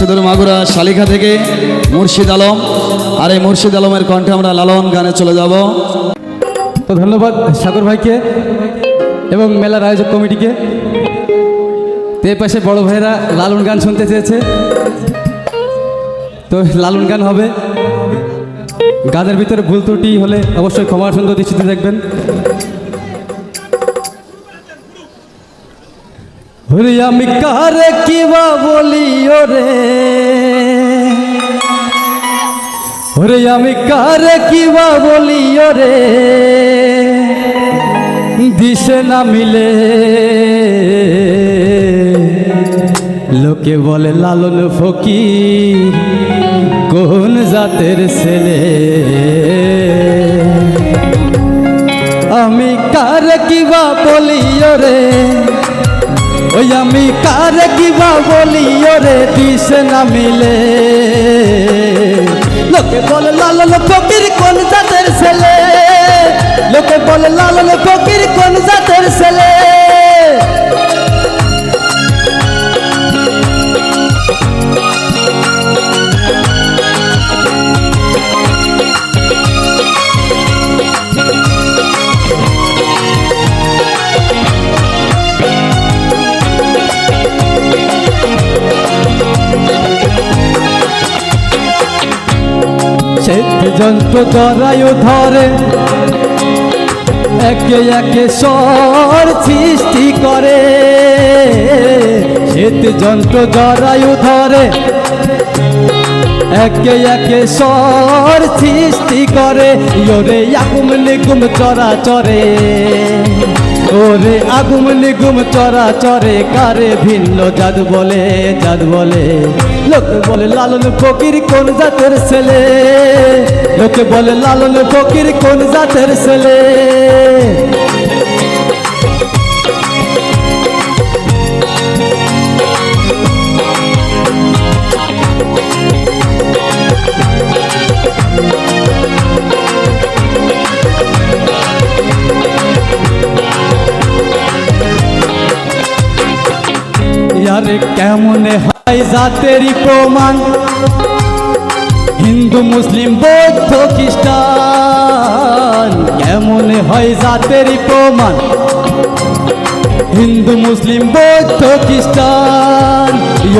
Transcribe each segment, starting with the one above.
সুদূর মাগুরা শালিখা থেকে মুর্শিদ আলম। আর এই মুর্শিদ আলমের কণ্ঠে আমরা লালন গানে চলে যাব। তো ধন্যবাদ সাগর ভাইকে এবং মেলার আয়োজক কমিটিকে। তো এর পাশে বড় ভাইরা লালন গান শুনতে চেয়েছে। তো লালন গান হবে। গানের ভিতরে ভুল ত্রুটি হলে অবশ্যই ক্ষমা সুন্দর দৃষ্টিতে দেখবেন। হরি আমি কারে কিবা বলি ওরে ওরে আমি কারে কিবা বলি ওরে দিশে না মিলে। লোকে বলে, লালন ফকির, কোন জাতের ছেলে? আমি কারে কিবা বলি ওরে ওই আমি কারে কিবা বলি, ওরে দিশে না মিলে। লোকে বল লালন ফকির কোন জাতের ছেলে? লোকে বল লালন ফকির কোন জাতের ছেলে? যন্ত্র জরায়ু ধরে। একে একে স্বর সৃষ্টি করে। শ্বেত যন্ত্র জরায়ু ধরে। একে একে স্বর সৃষ্টি করে। ওরে আগুম নিগুম চরা চরে। ওরে আগুম নিগুম চরা চরে, কারে ভিন্ন জাদ বলে জাদ বলে? লোকে বলে, লালন ফকির কোন জাতের ছেলে? লোকে বলে, লালন ফকির কোন জাতের ছেলে? ইয়ারে কেমন হয় জাতেরই প্রমাণ? হিন্দু, মুসলিম, বৌদ্ধ, খ্রিস্টান, কেমন হয় জাতেরই প্রমাণ? হিন্দু, মুসলিম, বৌদ্ধ, খ্রিস্টান,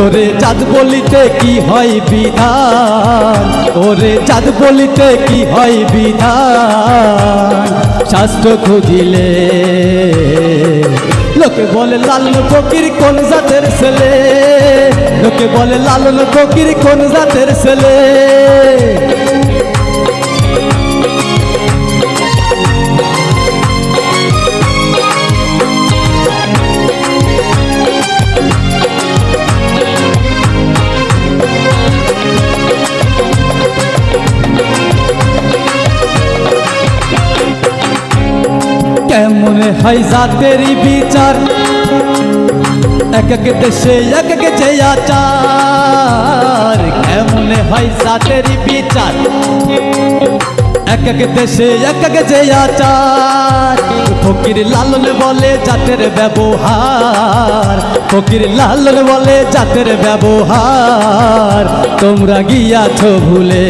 ওরে চাঁদ বলিতে কি হয় বিধান? ওরে চাঁদ বলিতে কি হয় বিধান? শাস্ত্র খুঁজিলে লোকে বলে লালন ফকির কোন জাতের ছেলে? লোকে বলে লালন ফকির কোন জাতের ছেলে? হয় জাতেরই বিচার। এক এক দেশে এক এক যে আচার। কেমন হয় জাতেরই বিচার? এক এক দেশে এক এক যে আচার। ফকির লালন বলে জাতের ব্যবহার। ফকির লালন বলে জাতের ব্যবহার। তোমরা গিয়াছ ভুলে।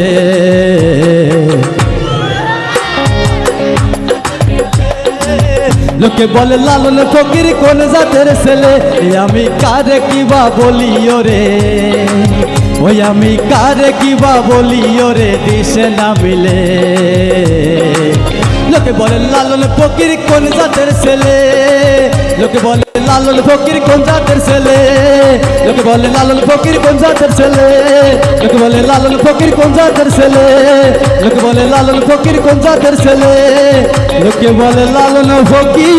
লোকে বলে, লালন ফকির কোন জাতের ছেলে? আমি কারে কিবা বলি রে? ওই আমি কারে কিবা বলি রে? দিশে না মিলে। লোকে বলে লালন ফকির কোন জাতের ছেলে? লোকে বলে লালন ফকির কোন জাতের ছেলে? লোকে বলে লালন ফকির কোন জাতের ছেলে? লোকে বলে লালন ফকির কোন জাতের ছেলে? লোকে বলে লালন ফকির কোন জাতের ছেলে? লোকে বলে লালন ফকির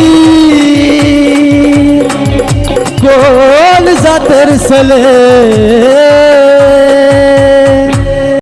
কোন জাতের ছেলে?